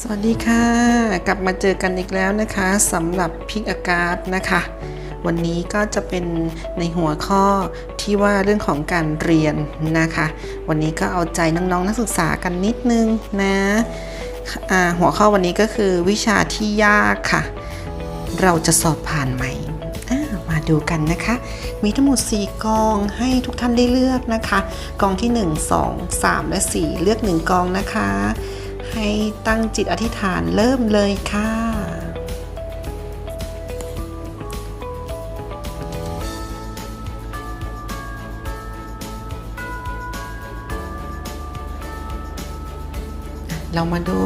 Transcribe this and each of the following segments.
สวัสดีค่ะ กลับมาเจอกันอีกแล้วนะคะสำหรับพิกอากาศนะคะ วันนี้ก็จะเป็นในหัวข้อที่ว่าเรื่องของการเรียนนะคะ วันนี้ก็เอาใจน้องๆนักศึกษากันนิดนึงนะอ่าหัวข้อวันนี้ก็คือวิชาที่ยากค่ะ เราจะสอบผ่านไหมมาดูกันนะคะ มีทั้งหมด 4 กองให้ทุกท่านได้เลือกนะคะ กองที่ 1 2 3 และ 4 เลือก 1 กองนะคะ ให้ตั้งจิตอธิษฐานเริ่มเลยค่ะ เรามาดู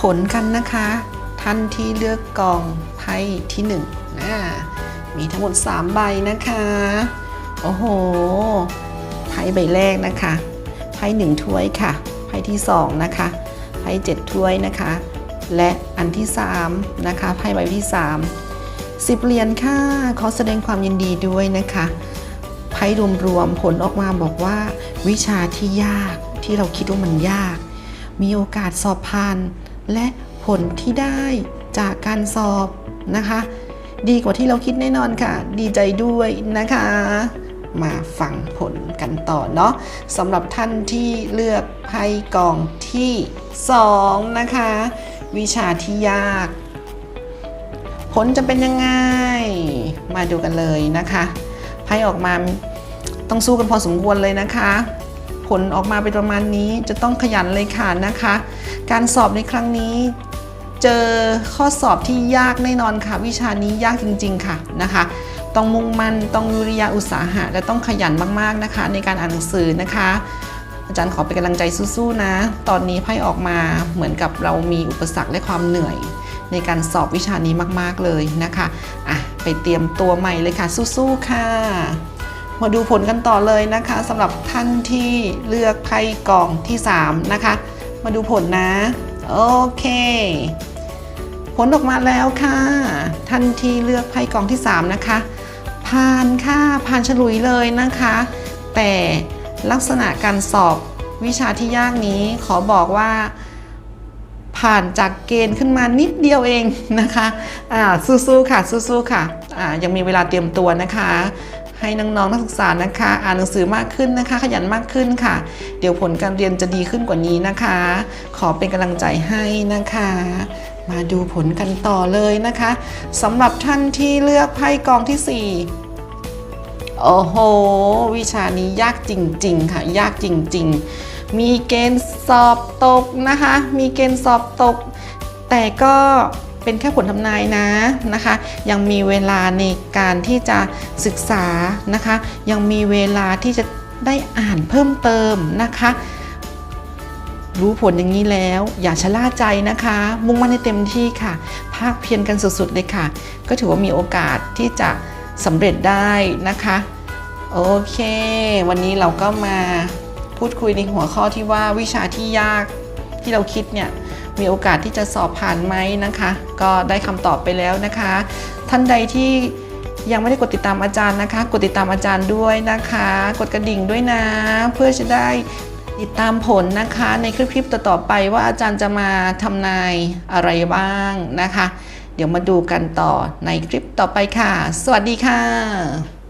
ผลกันนะคะ ท่านที่เลือกกองไพ่ที่1นะมีทั้งหมด 3 ใบนะคะ โอ้โห ไพ่ใบแรกนะคะ ไพ่หนึ่งถ้วยค่ะ ไพ่ที่ 2 นะคะ ไพ่เจ็ดถ้วยนะคะ และอันที่3นะคะไพ่ใบที่ 3 10เหรียญค่ะขอแสดงความยินดีด้วยนะคะไพ่รวมๆผลออกมาบอกว่า วิชาที่ยากที่เราคิดว่ามันยาก มีโอกาสสอบผ่าน และผลที่ได้จากการสอบนะคะ ดีกว่าที่เราคิดแน่นอนค่ะ ดีใจด้วยนะคะ มาฟังผลกันต่อเนาะสำหรับท่านที่เลือกไพ่กองที่ 2 นะคะ วิชาที่ยาก ผลจะเป็นยังไง มาดูกันเลยนะคะไพ่ออกมาต้องสู้กันพอสมควรเลยนะคะ ผลออกมาเป็นประมาณนี้จะต้องขยันเลยค่ะนะคะ การสอบในครั้งนี้เจอข้อสอบที่ยากแน่นอนค่ะ วิชานี้ยากจริง ๆ ค่ะนะคะ ต้องมุ่งมั่น ต้องวิริยะอุตสาหะ และต้องขยันมากๆนะคะ ในการอ่านหนังสือนะคะ อาจารย์ขอเป็นกำลังใจสู้ๆนะ ตอนนี้ไพ่ออกมาเหมือนกับเรามีอุปสรรคและความเหนื่อย ในการสอบวิชานี้มากๆเลยนะคะอะไปเตรียมตัวใหม่เลยค่ะ สู้ๆค่ะ มาดูผลกันต่อเลยนะคะสำหรับท่านที่เลือกไพ่กองที่ 3 นะคะ มาดูผลนะ โอเคผลออกมาแล้วค่ะ ท่านที่เลือกไพ่กองที่ 3 นะคะ ผ่านค่ะผ่านฉลุยเลยนะคะ แต่ลักษณะการสอบวิชาที่ยากนี้ขอบอกว่าผ่านจากเกณฑ์ขึ้นมานิดเดียวเองนะคะอ่าสู้ๆค่ะสู้ๆค่ะอ่ายังมีเวลาเตรียมตัวนะคะ ให้น้องๆนักศึกษานะคะ อ่านหนังสือมากขึ้นนะคะ ขยันมากขึ้นค่ะ เดี๋ยวผลการเรียนจะดีขึ้นกว่านี้นะคะ ขอเป็นกำลังใจให้นะคะ มาดูผลกันต่อเลยนะคะสำหรับท่านที่เลือกไพ่กองที่ 4 โอ้โห วิชานี้ยากจริง ๆ ค่ะ ยากจริง ๆ มีเกณฑ์สอบตกนะคะ มีเกณฑ์สอบตก แต่ก็เป็นแค่ผลทำนายนะนะคะ ยังมีเวลาในการที่จะศึกษานะคะ ยังมีเวลาที่จะได้อ่านเพิ่มเติมนะคะ รู้ผลอย่างนี้แล้ว อย่าชะล่าใจนะคะ มุ่งมั่นให้เต็มที่ค่ะ ภาคเพียรกันสุดๆเลยค่ะ ก็ถือว่ามีโอกาสที่จะ สำเร็จได้นะคะ โอเค วันนี้เราก็มาพูดคุยในหัวข้อที่ว่าวิชาที่ยากที่เราคิดเนี่ยมีโอกาสที่จะสอบผ่านไหมนะคะ ก็ได้คำตอบไปแล้วนะคะ ท่านใดที่ยังไม่ได้กดติดตามอาจารย์นะคะ กดติดตามอาจารย์ด้วยนะคะ กดกระดิ่งด้วยนะ เพื่อจะได้ติดตามผลนะคะ ในคลิปๆต่อๆไปว่าอาจารย์จะมาทำนายอะไรบ้างนะคะ เดี๋ยวมาดูกันต่อในคลิปต่อไปค่ะ สวัสดีค่ะ